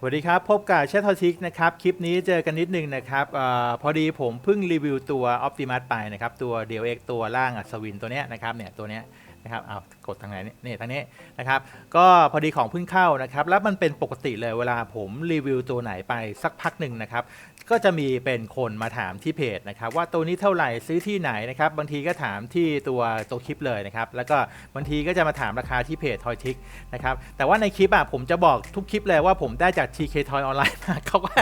สวัสดีครับ พบกับเชฟทอชิกนะครับ คลิปนี้เจอกันนิดนึงนะครับออพอดีผมเพิ่งรีวิวตัว Optimus ไปนะครับ ตัว d l X ตัวล่างอัศวินตัวเนี้ยนะครับเนี่ยตัวเนี้ยนะครับเอา กดทางไหนนี่ทางนี้นะครับก็พอดีของเพิ่งเข้านะครับแล้วมันเป็นปกติเลยเวลาผมรีวิวตัวไหนไปสักพักหนึ่งนะครับก็จะมีเป็นคนมาถามที่เพจนะครับว่าตัวนี้เท่าไหร่ซื้อที่ไหนนะครับบางทีก็ถามที่ตัวตัวคลิปเลยนะครับแล้วก็บางทีก็จะมาถามราคาที่เพจทอยทิกนะครับแต่ว่าในคลิปอะผมจะบอกทุกคลิปเลยว่าผมได้จาก TK Toy ออนไลน์มาเขาก็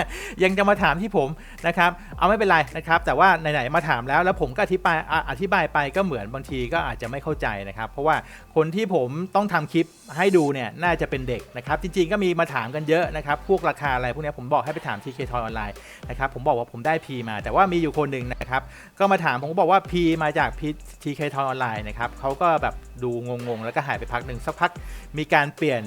ยังจะมาถามที่ผมนะครับเอาไม่เป็นไรนะครับแต่ว่าไหนๆมาถามแล้วแล้วผมก็อธิบายอธิบายไปก็เหมือนบางทีก็อาจจะไม่เข้าใจนะครับ เพราะว่าคนที่ผมต้องทำคลิปให้ดูเนี่ยน่าจะเป็นเด็กนะครับจริงๆก็มีมาถามกันเยอะนะครับพวกราคาอะไรพวกนี้ผมบอกให้ไปถาม TK Toy ออนไลน์นะครับผมบอกว่าผมได้ P มา แต่ว่ามีอยู่คนหนึ่งนะครับก็มาถามผมบอกว่า P มาจาก TK t o y ออนไลน์นะครับเขาก็แบบดูงงๆ แล้วก็หายไปพักหนึ่งสักพักมีการเปลี่ยน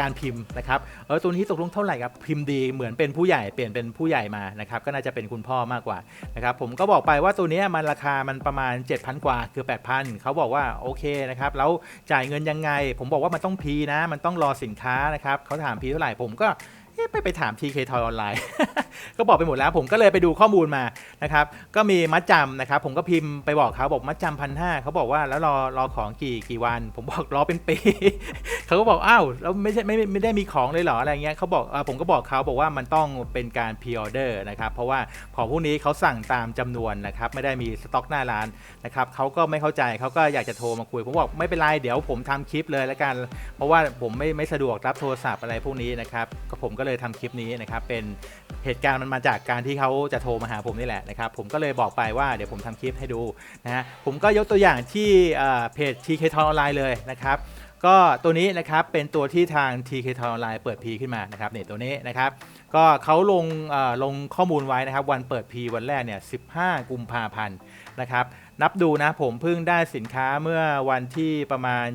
การพิมพ์นะครับเออตัวนี้ตกลงเท่าไหร่ครับพิมพ์ดีเหมือนเป็นผู้ใหญ่เปลี่ยนเป็นผู้ใหญ่มานะครับก็น่าจะเป็นคุณพ่อมากกว่านะครับผมก็บอกไปว่าตัวนี้มันราคามันประมาณ 7,000 กว่าคือ 8,000เขาบอกว่าโอเคนะครับแล้วจ่ายเงินยังไง ผมบอกว่ามันต้องพีนะ มันต้องรอสินค้านะครับเขาถามพีเท่าไหร่ผมก็ ไปไปถาม TK Toy ออนไลน์ ก็บอกไปหมดแล้ว ผมก็เลยไปดูข้อมูลมานะครับ ก็มีมัดจำนะครับ ผมก็พิมพ์ไปบอกเขาบอกมัดจำพันห้าเขาบอกว่าแล้วรอรอของกี่กี่วัน ผมบอกรอเป็นปี เขาก็บอกอ้าวแล้วไม่ใช่ไม่ไม่ได้มีของเลยเหรออะไรเงี้ยเขาบอกผมก็บอกเขาบอกว่ามันต้องเป็นการพ r ออเดอร์นะครับ เพราะว่าของพวกนี้เขาสั่งตามจำนวนนะครับ ไม่ได้มีสต็อกหน้าร้านนะครับเขาก็ไม่เข้าใจเขาก็อยากจะโทรมาคุย ผมบอกไม่เป็นไรเดี๋ยวผมทำคลิปเลยแล้วกัน เพราะว่าผมไม่ไม่สะดวกรับโทรศัพท์อะไรพวกนี้นะครับก็ผมก็เลยทำคลิปนี้นะครับเป็นเหตุการณ์มันมาจากการที่เขาจะโทรมาหาผมนี่แหละนะครับผมก็เลยบอกไปว่าเดี๋ยวผมทำคลิปให้ดูนะฮะผมก็ยกตัวอย่างที่เพจ TK t o y ออนไลน์เลยนะครับก็ตัวนี้นะครับเป็นตัวที่ทาง TK t o y ออนไลน์เปิด P ขึ้นมานะครับเนี่ยตัวนี้นะครับก็เขาลงลงข้อมูลไว้นะครับ วันเปิด P วันแรกเนี่ย 15 กุมภาพันธ์นะครับนับดูนะผมเพิ่งได้สินค้าเมื่อวันที่ประมาณ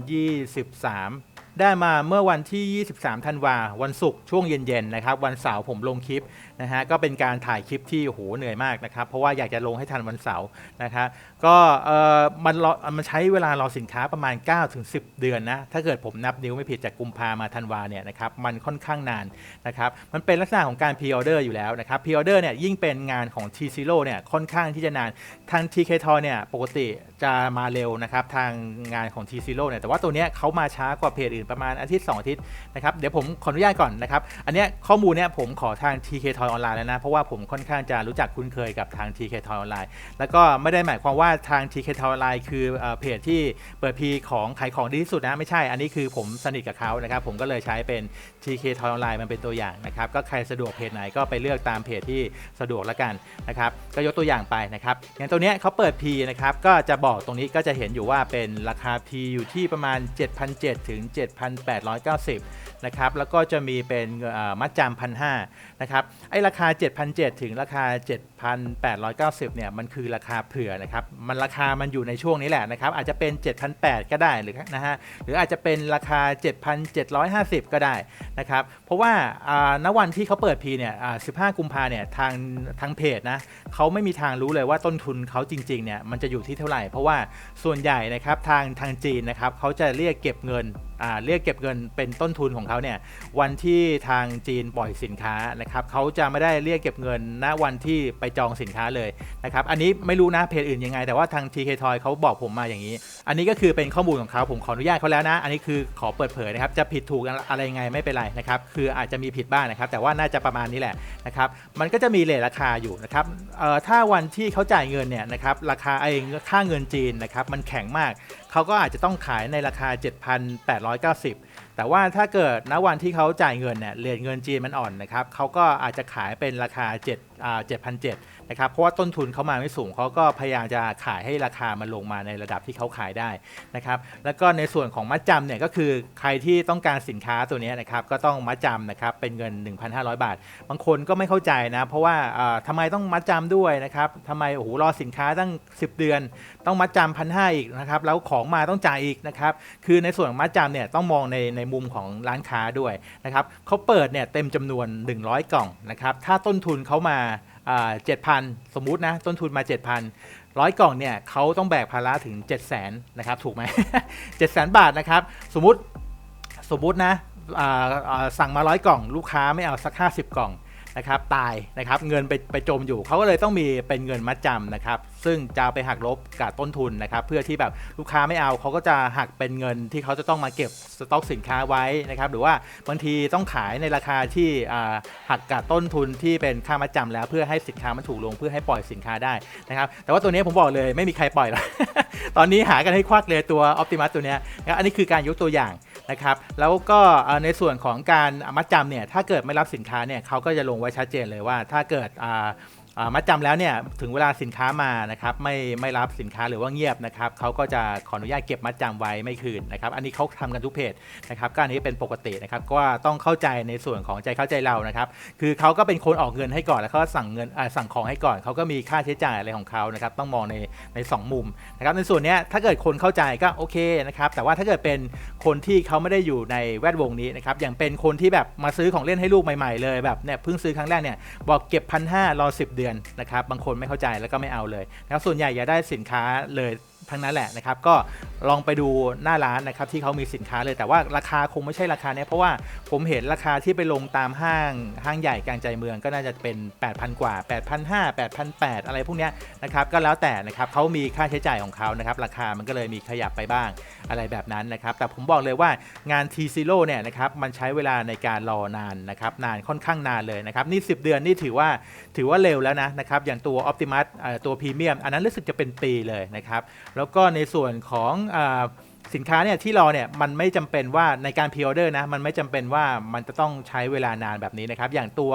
23 ได้มาเมื่อวันที่ 23 ธันวา วันศุกร์ช่วงเย็นๆนะครับ วันเสาร์ผมลงคลิปนะฮะ ก็เป็นการถ่ายคลิปที่โหเหนื่อยมากนะครับ เพราะว่าอยากจะลงให้ทันวันเสาร์นะครับ ก็เอ่อมันรอมันใช้เวลารอสินค้าประมาณ 9-10 เดือนนะ ถ้าเกิดผมนับนิ้วไม่ผิดจากกุมภามาธันวาเนี่ยนะครับ มันค่อนข้างนานนะครับ มันเป็นลักษณะของการพ r ออเดอร์อยู่แล้วนะครับพ r ออเดอร์เนี่ยยิ่งเป็นงานของ T Zero เนี่ยค่อนข้างที่จะนาน ทาง TK t o y เนี่ยปกติจะมาเร็วนะครับทางงานของ T Zero เนี่ย แต่ว่าตัวเนี้ยเขามาช้ากว่าเพจอื่นประมาณอาทิตย์ 2 อาทิตย์นะครับเดี๋ยวผมขออนุญาตก่อนนะครับ อันนี้ข้อมูลเนี่ยผมขอทาง TK t o y ออนไลน์แล้วนะ เพราะว่าผมค่อนข้างจะรู้จักคุ้นเคยกับทาง TK t o y ออนไลน์แล้วก็ไม่ได้หมายความว่าทาง TK t o y ออนไลน์คือเอ่อเพจที่เปิดพีของขายของดีที่สุดนะไม่ใช่ อันนี้คือผมสนิทกับเขานะครับผมก็เลยใช้เป็น TK t o y ออนไลน์มันเป็นตัวอย่างนะครับก็ใครสะดวกเพจไหนก็ไปเลือกตามเพจที่สะดวกแล้วกันนะครับก็ยกตัวอย่างไปนะครับอย่างตัวเนี้ยเขาเปิด P นะครับก็จะบอกตรงนี้ก็จะเห็นอยู่ว่าเป็นราคา P อยู่ที่ประมาณ 7,700ถึง1,890 นะครับแล้วก็จะมีเป็นมัดจำพันห้านะครับไอ้ราคา 7,700 ถึงราคา 7,890เนี่ยมันคือราคาเผื่อนะครับมันราคามันอยู่ในช่วงนี้แหละนะครับอาจจะเป็น 7,800 ก็ได้หรือนะฮะหรืออาจจะเป็นราคา 7,750 ก็ได้นะครับเพราะว่าอ่าณวันที่เขาเปิด P เนี่ยอ่า15 กุมภาเนี่ยทางทางเพจนะเขาไม่มีทางรู้เลยว่าต้นทุนเขาจริงๆเนี่ยมันจะอยู่ที่เท่าไหร่ เพราะว่าส่วนใหญ่นะครับทางทางจีนนะครับเขาจะเรียกเก็บเงินอ่าเรียกเก็บเงินเป็นต้นทุนของเขาเนี่ยวันที่ทางจีนปล่อยสินค้านะครับเขาจะไม่ได้เรียกเก็บเงินณวันที่ไปจองสินค้าเลยนะครับอันนี้ไม่รู้นะเพจอื่นยังไง แต่ว่าทาง TK Toy เขาบอกผมมาอย่างนี้ อันนี้ก็คือเป็นข้อมูลของเขาผมขออนุญาตเขาแล้วนะ อันนี้คือขอเปิดเผยนะครับจะผิดถูกอะไรยังไงไม่เป็นไรนะครับคืออาจจะมีผิดบ้างนะครับ แต่ว่าน่าจะประมาณนี้แหละนะครับมันก็จะมีเลทราคาอยู่นะครับเอ่อถ้าวันที่เขาจ่ายเงินเนี่ยนะครับราคาไอ้ค่าเงินจีนนะครับมันแข็งมากเขาก็อาจจะต้องขายในราคา 7,890 แต่ว่าถ้าเกิดณวันที่เขาจ่ายเงินเนี่ยเหรียญเงินจีนมันอ่อนนะครับเขาก็อาจจะขายเป็นราคา 7 7,700นะครับ เพราะว่าต้นทุนเขามาไม่สูงเขาก็พยายามจะขายให้ราคามันลงมาในระดับที่เขาขายได้นะครับ แล้วก็ในส่วนของมัดจำเนี่ยก็คือใครที่ต้องการสินค้าตัวนี้นะครับก็ต้องมัดจำนะครับเป็นเงิน 1,500 บาท บางคนก็ไม่เข้าใจนะ เพราะว่าอ่าทำไมต้องมัดจำด้วยนะครับทำไมโอ้โหรอสินค้าตั้ง 10 เดือน ต้องมัดจำพันห้าอีกนะครับแล้วของมาต้องจ่ายอีกนะครับคือในส่วนของมัดจำเนี่ยต้องมองในในมุมของร้านค้าด้วยนะครับเขาเปิดเนี่ยเต็มจำนวน 100 กล่องนะครับถ้าต้นทุนเขามา เจ็ดพันสมมุตินะ ต้นทุนมา 7,000ร้อยกล่องเนี่ยเขาต้องแบกภาระถึง 7 0 0 0 0นนะครับ ถูกไหมเจ็ดแสนบาทนะครับ สมมุติสมมุตินะสั่งมาร้อยกล่อง ลูกค้าไม่เอาสัก 50 กล่องนะครับ ตายนะครับ เงินไปไปจมอยู่เขาก็เลยต้องมีเป็นเงินมัดจำนะครับ ซึ่งจะไปหักลบกับต้นทุนนะครับเพื่อที่แบบลูกค้าไม่เอาเขาก็จะหักเป็นเงินที่เขาจะต้องมาเก็บสต็อกสินค้าไว้นะครับหรือว่าบางทีต้องขายในราคาที่หักกับต้นทุนที่เป็นค่ามัดจำแล้วเพื่อให้สินค้ามันถูกลงเพื่อให้ปล่อยสินค้าได้นะครับแต่ว่าตัวนี้ผมบอกเลยไม่มีใครปล่อยหรอกตอนนี้หากันให้ควักเลยตัว Optimus ตัวนี้นะครับอันนี้คือการยกตัวอย่างนะครับแล้วก็ในส่วนของการมัดจำเนี่ยถ้าเกิดไม่รับสินค้าเนี่ยเขาก็จะลงไว้ชัดเจนเลยว่าถ้าเกิด มัดจำแล้วเนี่ยถึงเวลาสินค้ามานะครับไม่ไม่รับสินค้าหรือว่าเงียบนะครับเขาก็จะขออนุญาตเก็บมัดจำไว้ไม่คืนนะครับอันนี้เขาทำกันทุกเพจนะครับก็อันนี้เป็นปกตินะครับก็ต้องเข้าใจในส่วนของใจเข้าใจเรานะครับคือเขาก็เป็นคนออกเงินให้ก่อนแล้วเขาก็สั่งเงินสั่งของให้ก่อนเขาก็มีค่าใช้จ่ายอะไรของเขานะครับต้องมองในในสองมุมนะครับในส่วนนี้ถ้าเกิดคนเข้าใจก็โอเคนะครับแต่ว่าถ้าเกิดเป็นคนที่เขาไม่ได้อยู่ในแวดวงนี้นะครับอย่างเป็นคนที่แบบมาซื้อของเล่นให้ลูกใหม่ๆเลยแบบเนี่ยเพิ่งซื้อครั้งแรกเนี่ยบอกเก็บพันห้ารอ10เดือนนะครับบางคนไม่เข้าใจแล้วก็ไม่เอาเลยนะครับส่วนใหญ่อยาได้สินค้าเลยทั้งนั้นแหละนะครับก็ลองไปดูหน้าร้านนะครับที่เขามีสินค้าเลยแต่ว่าราคาคงไม่ใช่ราคาเนี้ยเพราะว่าผมเห็นราคาที่ไปลงตามห้างห้างใหญ่กลางใจเมืองก็น่าจะเป็น 8,000 กว่า 8,500 8,800 อะไรพวกเนี้ยนะครับก็แล้วแต่นะครับเขามีค่าใช้จ่ายของเขานะครับราคามันก็เลยมีขยับไปบ้างอะไรแบบนั้นนะครับแต่ผมบอกเลยว่างาน T Zero เนี่ยนะครับมันใช้เวลาในการรอนานนะครับนานค่อนข้างนานเลยนะครับนี่ 10 เดือนนี่ถือว่าถือว่าเร็วแล้วนะนะครับอย่างตัว Optimus เอ่อตัวพรีเมียมอันนั้นรู้สึกจะเป็นปีเลยนะครับแล้วก็ในส่วนของอ สินค้าเนี่ยที่รอเนี่ยมันไม่จำเป็นว่าในการพ r ออเดอร์นะมันไม่จำเป็นว่ามันจะต้องใช้เวลานานแบบนี้นะครับ อย่างตัว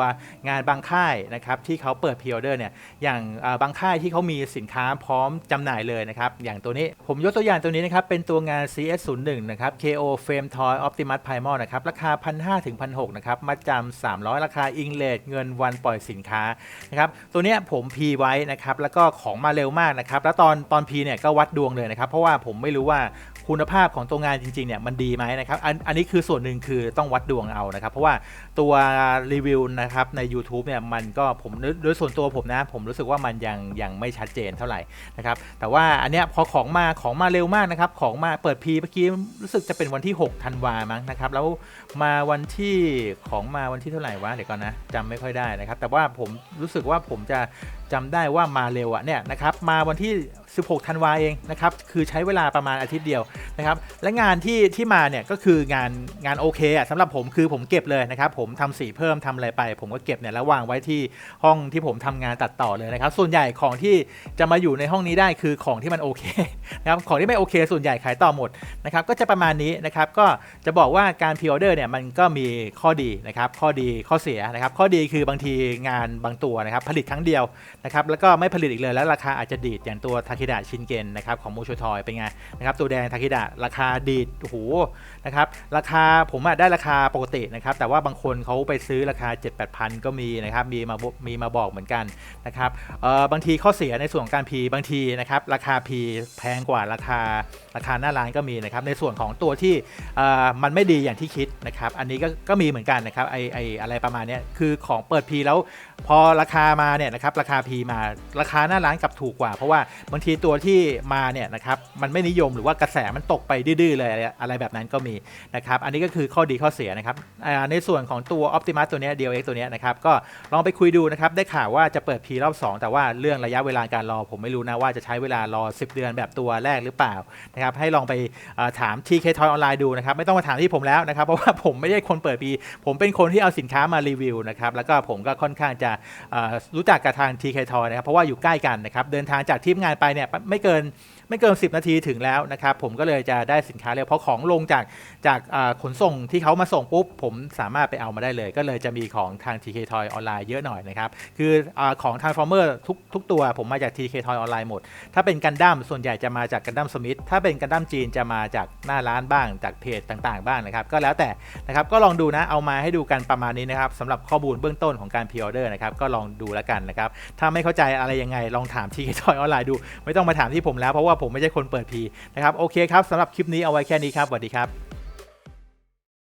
งานบางค่ายนะครับที่เขาเปิดพ r ออเดอร์เนี่ยอย่างบางค่ายที่เขามีสินค้าพร้อมจำหน่ายเลยนะครับ อย่างตัวนี้ผมยกตัวอย่างตัวนี้นะครับ เป็นตัวงาน CS01 นะครับ KO Frame Toy Optimus Primal นะครับราคา 1,500ถึง1,600นะครับมัดจำ300 ราคาอิงเลดเงินวันปล่อยสินค้านะครับตัวเนี้ยผมพีไว้นะครับแล้วก็ของมาเร็วมากนะครับแล้วตอนตอนพีเนี่ยก็วัดดวงเลยนะครับเพราะว่าผมไม่รู้ว่าคุณณภาพของตัวงานจริงๆเนี่ยมันดีไหมนะครับอันอันนี้คือส่วนหนึ่งคือต้องวัดดวงเอานะครับ เพราะว่าตัวรีวิวนะครับใน YouTube เนี่ยมันก็ผมโดยส่วนตัวผมนะ ผมรู้สึกว่ามันยังยังไม่ชัดเจนเท่าไหร่นะครับแต่ว่าอันเนี้ยพอของมาของมาเร็วมากนะครับของมาเปิดพีเมื่อกี้รู้สึกจะเป็นวันที่6ธันวามั้งนะครับแล้วมาวันที่ของมาวันที่เท่าไหร่วะเดี๋ยวก่อนนะจำไม่ค่อยได้นะครับแต่ว่าผมรู้สึกว่าผมจะจำได้ว่ามาเร็วอะเนี่ยนะครับมาวันที่ 16ธันวาเองนะครับ คือใช้เวลาประมาณอาทิตย์เดียวนะครับ และงานที่ที่มาเนี่ยก็คืองานงานโอเคอะสำหรับผมคือผมเก็บเลยนะครับ ผมทำสีเพิ่มทำอะไรไป ผมก็เก็บเนี่ยแล้ววางไว้ที่ห้องที่ผมทำงานตัดต่อเลยนะครับ ส่วนใหญ่ของที่จะมาอยู่ในห้องนี้ได้คือของที่มันโอเคนะครับ ของที่ไม่โอเค ส่วนใหญ่ขายต่อหมด นะครับก็จะประมาณนี้นะครับก็จะบอกว่าการพ r ออเดอร์เนี่ยมันก็มีข้อดีนะครับข้อดีข้อเสียนะครับข้อดีคือบางทีงานบางตัวนะครับผลิตครั้งเดียวนะครับแล้วก็ไม่ผลิตอีกเลยแล้วราคาอาจจะดีดอย่างตัวทาคิดะชินเกนนะครับของมูโชทอยเป็นไงนะครับตัวแดงทาคิดะราคาดีดโอ้โหนะครับราคาผมอะได้ราคาปกตินะครับแต่ว่าบางคนเขาไปซื้อราคา 7 8 0 0 0 ก็มีนะครับมีมาบมีมาบอกเหมือนกันนะครับเออบางทีข้อเสียในส่วนของการพีบางทีนะครับราคาพีแพงกว่าราคา ราคาหน้าร้านก็มีนะครับ ในส่วนของตัวที่มันไม่ดีอย่างที่คิดนะครับ อันนี้ก็ก็มีเหมือนกันนะครับไอไออะไรประมาณนี้คือของเปิดพีแล้วพอราคามาเนี่ยนะครับราคา P มาราคาหน้าร้านกลับถูกกว่า เพราะว่าบางทีตัวที่มาเนี่ยนะครับมันไม่นิยมหรือว่ากระแสมันตกไปดื้อเลยอะไรแบบนั้นก็มีนะครับ อันนี้ก็คือข้อดีข้อเสียนะครับในส่วนของตัว Optimus ตัวนี้ย DLX ตัวนี้นะครับก็ลองไปคุยดูนะครับได้ข่าวว่าจะเปิด P รอบ 2 แต่ว่าเรื่องระยะเวลาการรอ ผมไม่รู้นะว่าจะใช้เวลารอ 10 เดือนแบบตัวแรกหรือเปล่านะครับให้ลองไปถาม TK Toy ออนไลน์ดูนะครับไม่ต้องมาถามที่ผมแล้วนะครับเพราะว่าผมไม่ใช่คนเปิด P ผมเป็นคนที่เอาสินค้ามารีวิวนะครับแล้วก็ผมก็ค่อนข้างจะรู้จักกับทาง TK Toy นะครับเพราะว่าอยู่ใกล้กันนะครับเดินทางจากที่ทำงานไปเนี่ยไม่เกินไม่เกิน 10 นาทีถึงแล้วนะครับผมก็เลยจะได้สินค้าเร็วเพราะของลงจากจากขนส่งที่เขามาส่งปุ๊บ ผมสามารถไปเอามาได้เลย ก็เลยจะมีของทาง TK Toy ออนไลน์เยอะหน่อยนะครับ คืออของ Transformer ทุกทุกตัวผมมาจาก TK Toy ออนไลน์หมด ถ้าเป็นกันดั้มส่วนใหญ่จะมาจากกันดั้มสมิธถ้าเป็นกันดั้มจีนจะมาจากหน้าร้านบ้างจากเพจต่างๆ บ้างนะครับ ก็แล้วแต่นะครับก็ลองดูนะเอามาให้ดูกันประมาณนี้นะครับสำหรับข้อมูลเบื้องต้นของการพ r ออเดอร์นะครับก็ลองดูแล้วกันนะครับถ้าไม่เข้าใจอะไรยังไงลองถาม TK Toy ออนไลน์ดู ไม่ต้องมาถามที่ผมแล้วเพราะว่าผมไม่ใช่คนเปิดพีนะครับโอเคครับสำหรับคลิปนี้เอาไว้แค่นี้ครับสวัสดีครับ